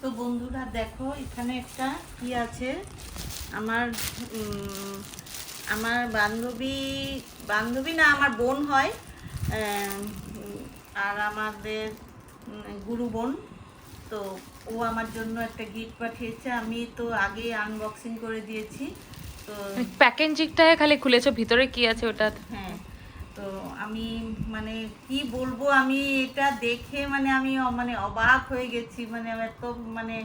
তো বন্ধুরা দেখো এখানে একটা কি আছে? আমার আমার বান্ধবী বান্ধবী না আমার বোন হয় আর আমাদের গুরু বোন। তো ও আমার জন্য একটা গিফট পাঠিয়েছে। আমি তো আগে আনবক্সিং করে দিয়েছি। তো প্যাকেজিংটায় খালি খুলেছো ভিতরে কি আছে ওটা হ্যাঁ। তো আমি মানে কি বলব আমি এটা দেখে মানে আমি মানে অবাক হয়ে গেছি মানে এত মানে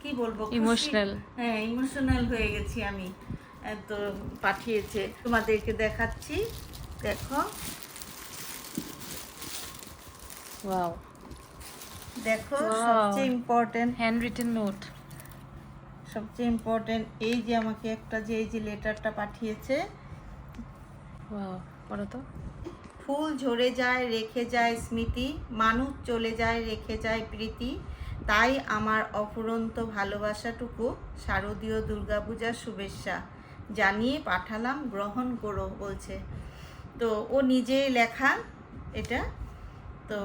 কি বলব ইমোশনাল হ্যাঁ ইমোশনাল হয়ে গেছি আমি। তো পাঠিয়েছে। তোমাদেরকে দেখাচ্ছি। দেখো। ওয়াও দেখো সবচেয়ে ইম্পর্টেন্ট হ্যান্ড রিটেন নোট সবচেয়ে ইম্পর্টেন্ট এই যে আমাকে একটা যে এই যে লেটারটা পাঠিয়েছে ফুল ঝরে যায়, রেখে যায় স্মৃতি, মানুষ চলে যায়, রেখে যায় প্রীতি। তাই আমার অফুরন্ত ভালোবাসাটুকু শারদীয় দুর্গাপূজার শুভেচ্ছা জানিয়ে পাঠালাম গ্রহণ করো বলছে। তো ও নিজেই লেখা এটা। তো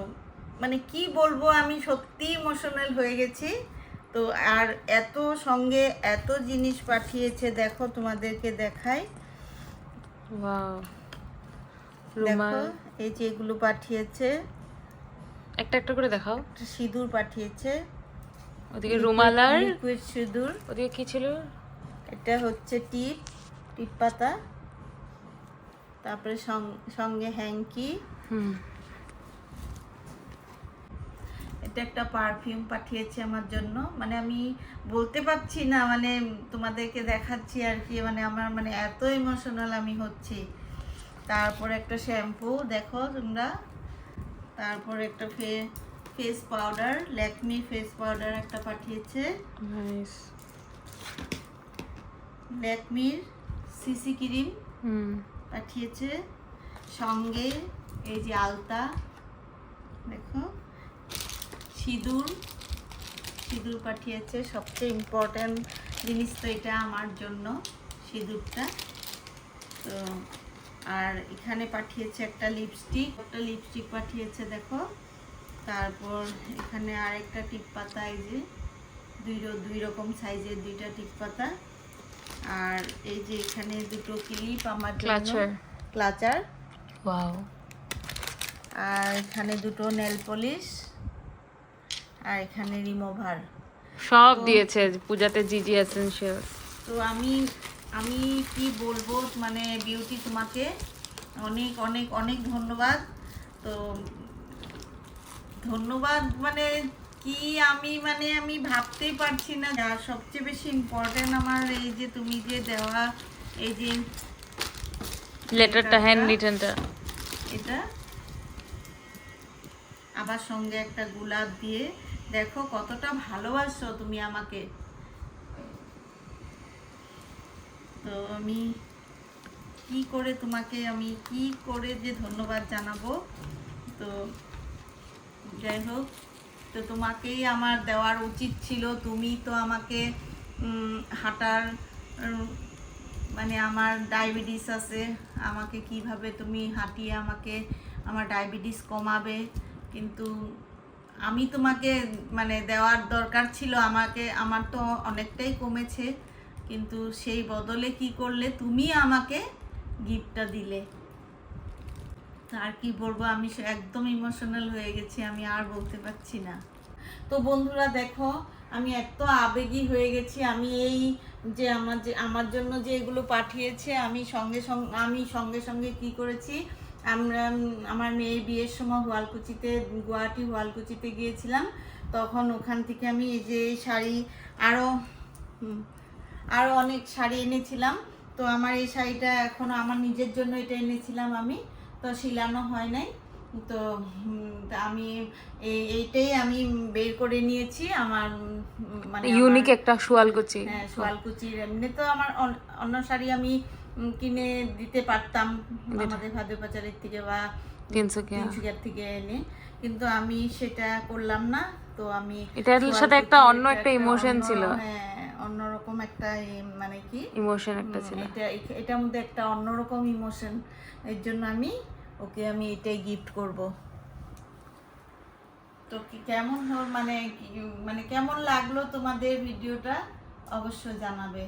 মানে কি বলব, আমি সত্যি ইমোশনাল হয়ে গেছি। তো আর এত সঙ্গে এত জিনিস পাঠিয়েছে, দেখো তোমাদেরকে দেখাই। ওয়াও দেখো এই যে এগুলো পাঠিয়েছে। একটা একটা করে দেখাও। সিঁদুর পাঠিয়েছে। ওদিকে রুমাল আর লিকুইড সিঁদুর। ওদিকে কি ছিল? এটা হচ্ছে টিপ টিপ পাতা। তারপরে সঙ্গে হ্যাঙ্কি হুম। এটা একটা পারফিউম পাঠিয়েছে আমার জন্য। মানে আমি বলতে পারছি না মানে তোমাদেরকে দেখাচ্ছি আর কি মানে আমার মানে এত ইমোশনাল আমি হচ্ছি। তারপর একটা শ্যাম্পু দেখো তোমরা। তারপর একটা ফে face powder Lakme face powder একটা পাঠিয়েছে। ল্যাকমির সিসি ক্রিম হুম। পাঠিয়েছে। সঙ্গে এই যে আলতা দেখো। সিঁদুর সিঁদুর পাঠিয়েছে। সবচেয়ে ইম্পর্ট্যান্ট জিনিস তো এটা আমার জন্য সিঁদুরটা। তো আর এখানে পাঠিয়েছে একটা লিপস্টিক একটা লিপস্টিক পাঠিয়েছে দেখো। তারপর এখানে আরেকটা টিপ পাতা এই যে দুই দুই রকম সাইজের দুইটা টিপ পাতা আর এই যে এখানে দুটো ক্লিপ আমার ক্লাচার ক্লাচার ওয়াও আর এখানে দুটো নেল পলিশ আর এখানে রিমুভার। সব দিয়েছে পূজাতে জিজি এসেনশিয়াল। তো আমি আমি কি বলব মানে বিউটি তোমাকে অনেক অনেক অনেক ধন্যবাদ। তো ধন্যবাদ মানে কি আমি মানে আমি ভাবতেই পারছি না। আর সবচেয়ে বেশি ইম্পর্টেন্ট আমার এই যে তুমি যে দেওয়া এই যে লেটারটা হ্যান্ড লেটারটা। রিটেনটা এটা। আবার সঙ্গে একটা গোলাপ দিয়ে দেখো কতটা ভালোবাসো তুমি আমাকে। তো আমি কি করে তোমাকে, আমি কি করে যে ধন্যবাদ জানাব। তো যাই হোক, তো তোমাকেই আমার দেওয়ার উচিত ছিল। তুমি তো আমাকে হাঁটার মানে আমার ডায়াবেটিস আছে। আমাকে কীভাবে তুমি হাঁটিয়ে আমাকে, আমার ডায়াবেটিস কমাবে। কিন্তু আমি তোমাকে মানে দেওয়ার দরকার ছিল আমাকে, আমার তো অনেকটাই কমেছে, কিন্তু সেই বদলে কি করলে তুমি আমাকে গিফটটা দিলে? আর কি বলব, আমি একদম ইমোশনাল হয়ে গেছি, আমি আর বলতে পারছি না। তো বন্ধুরা দেখো, আমি এত আবেগী হয়ে গেছি, আমি এই যে আমার যে, আমার জন্য যে এগুলো পাঠিয়েছে, আমি সঙ্গে সঙ্গে, আমি সঙ্গে সঙ্গে কি করেছি আমরা আমার মেয়ের বিয়ের সময় হোয়ালকুচিতে গুয়াহাটি হোয়ালকুচিতে গিয়েছিলাম। তখন ওখান থেকে আমি এই যে শাড়ি আরও আরও অনেক শাড়ি এনেছিলাম। তো আমার এই শাড়িটা এখনও আমার নিজের জন্য এটা এনেছিলাম আমি। তো শিলানো হয় নাই। তো তা আমি এই- এইটাই আমি বের করে নিয়েছি আমার মানে ইউনিক একটা সোয়ালকুচি হ্যাঁ সোয়ালকুচির এমনি তো আমার অন্য শাড়ি আমি কিনে দিতে পারতাম আমাদের ভাদ্র বাজারের থেকে বা তিনশুকিয়ার থেকে এনে। কিন্তু আমি সেটা করলাম না তো আমি এটার সাথে একটা অন্য একটা ইমোশন ছিল। হ্যাঁ অন্যরকম একটা মানে কি? ইমোশন একটা ছিল। এটা এটার মধ্যে একটা অন্যরকম ইমোশন এর জন্য আমি ওকে আমি এটাই গিফট করব। তো কি কেমন হল মানে মানে কেমন লাগল তোমাদের ভিডিওটা অবশ্যই জানাবে।